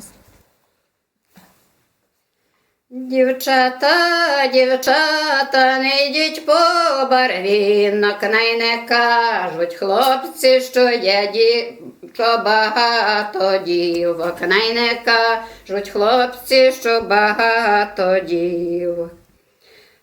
Раз. Дівчата, дівчата, не йдіть по барвінок, най не кажуть хлопці, що є що багато дівок, най не кажуть хлопці, що багато дівок.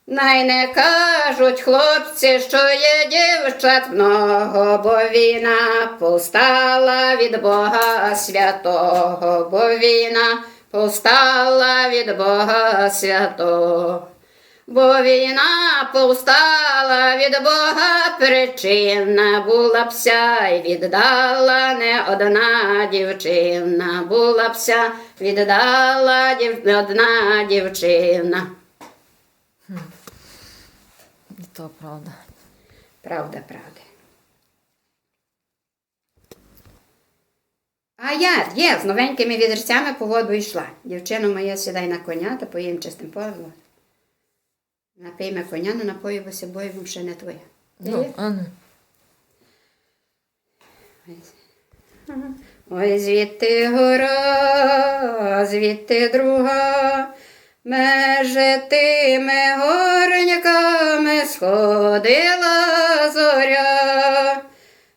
Най не кажуть хлопці, що є дівчат много, бо війна повстала від Бога святого, бо війна повстала від Бога святого. Бо війна повстала від Бога причина, була б ся віддала не одна дівчина, була б віддала дів... одна дівчина. І то правда. Правда, правда. А я, є, з новенькими відерцями по воду йшла. Дівчино моя сідай на коня та поїм чистим полем. Напийме коня, не напою, бо собою ще не твоя. Ну, а ну. Ой, звідти гора, звідти друга, меже тими горняками сходила зоря,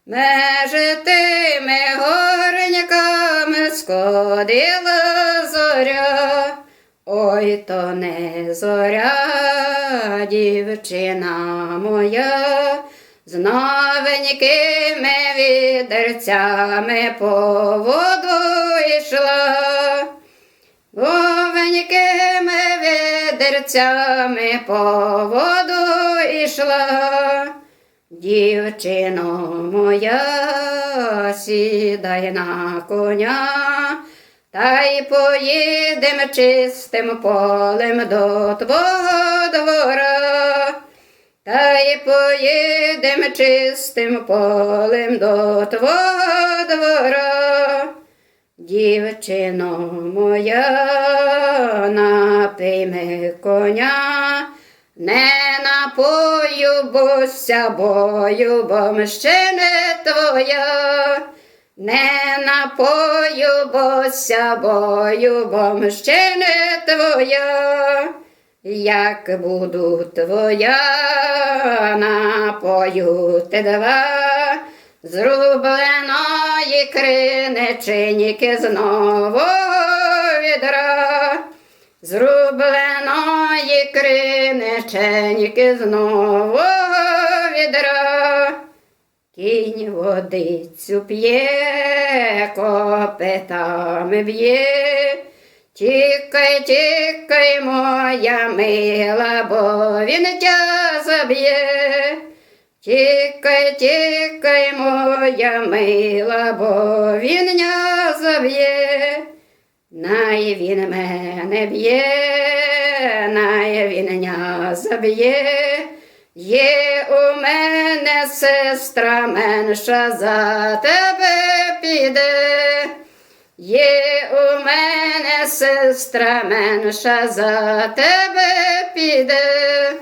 меже тими горняками сходила зоря, ой, то не зоря, дівчина моя, з новенькими відерцями по воду йшла, відерцями по воду йшла. Дівчино моя, сідай на коня, та й поїдем чистим полем до твого двора. Та й поїдем чистим полем до твого двора. Дівчино моя, напийми коня, не напою, бося бою, бо не твоя. Не напою, бося бою, бо не твоя. Як буду твоя, напою те два, зрубленої криничиніки зрубленої криничиніки з нового відра. Кінь водицю п'є, копитами б'є. Тікай, тікай, моя мила, бо він тя заб'є. Тікай, тікай, моя мила, бо він не. Най він мене б'є, най він заб'є. Є у мене сестра менша за тебе піде. Є у мене сестра менша за тебе піде.